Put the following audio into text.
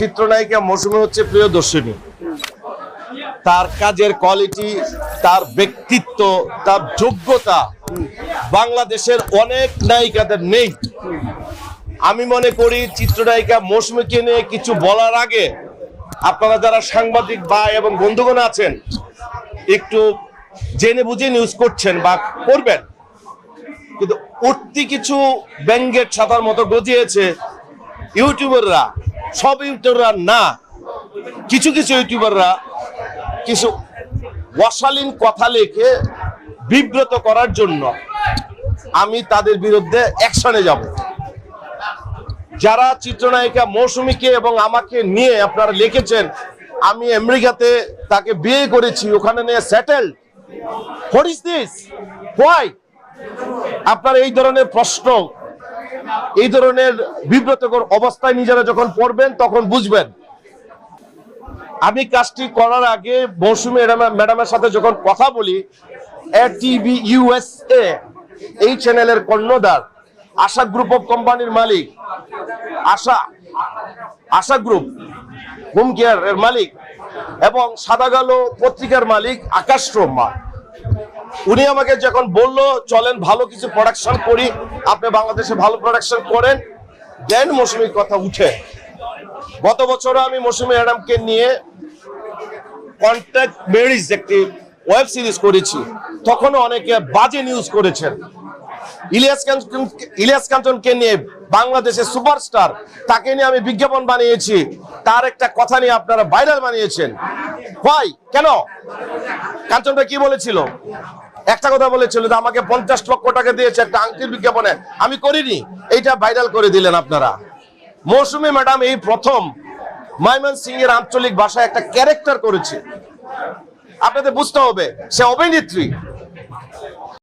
চিত্রনায়িকা মৌসুমী হচ্ছে প্রিয় দর্শনী। তার কাজের কোয়ালিটি তার ব্যক্তিত্ব, তার যোগ্যতা বাংলাদেশের অনেক নায়িকাদের নেই। আমি মনে করি চিত্রনায়িকা মৌসুমীকে নিয়ে কিছু বলার আগে আপনারা যারা সাংবাদিক ভাই এবং বন্ধুগণ আছেন, একটু জেনে বুঝে নিউজ করছেন বা করবেন। কিন্তু উঠতি কিছু ব্যঙ্গের ছাতার মতো গজিয়েছে ইউটিউবাররা। সব ইউটিউবাররা না। কিছু কিছু ইউটিউবাররা কিছু অশালীন কথা লেখে বিব্রত করার জন্য আমি তাদের বিরুদ্ধে অ্যাকশনে যাব। যারা চিত্রনায়িকা মৌসুমীকে এবং আমাকে নিয়ে আপনারা লিখেছেন, আমি আমেরিকাতে তাকে বিয়ে করেছি, ওখানে নিয়ে settle what is this why আপনার এই ধরনের প্রশ্ন এই ধরনের বিব্রতকর অবস্থায় নিজেরা যখন পড়বেন, তখন বুঝবেন। আমি কাজটি করার আগে মৌসুমী ম্যাডাম- ম্যাডামের সাথে যখন কথা বলি এই চ্যানেলের কর্ণধার, আশা গ্রুপ অফ কোম্পানির মালিক, Asha Asha group, home care এর মালিক এবং সাদাগালো পত্রিকার মালিক আকাশ রহ্মা উনি আমাকে যখন বলল, চলেন ভালো কিছু প্রোডাকশন করি, আপনি বাংলাদেশে ভালো প্রোডাকশন করেন, দেন মৌসুমীর কথা উঠে। গত বছরও আমি মৌসুমী ম্যাডামকে নিয়ে কন্ট্যাক্ট মেরিজ একটি ওয়েব সিরিজ করেছি। তখনও অনেকে বাজে নিউজ করেছেন। ইলিয়াস কাঞ্চন ইলিয়াস কাঞ্চনকে নিয়ে বাংলাদেশের সুপারস্টার তাকে নিয়ে আমি বিজ্ঞাপন বানিয়েছি। তার একটা কথা নিয়ে আপনারা ভাইরাল বানিয়েছেন। ভাই কেন? কাঞ্চনটা কি বলেছিল? একটা কথা বলেছিল যে আমাকে পঞ্চাশ লক্ষ টাকা দিয়েছে একটা আংটির বিজ্ঞাপনে। আমি করিনি। এইটা ভাইরাল করে দিলেন আপনারা। মৌসুমি ম্যাডাম এই প্রথম মাইমন সিং এর আঞ্চলিক ভাষায় একটা ক্যারেক্টার করেছে। আপনাদের বুঝতে হবে, সে অভিনেত্রী।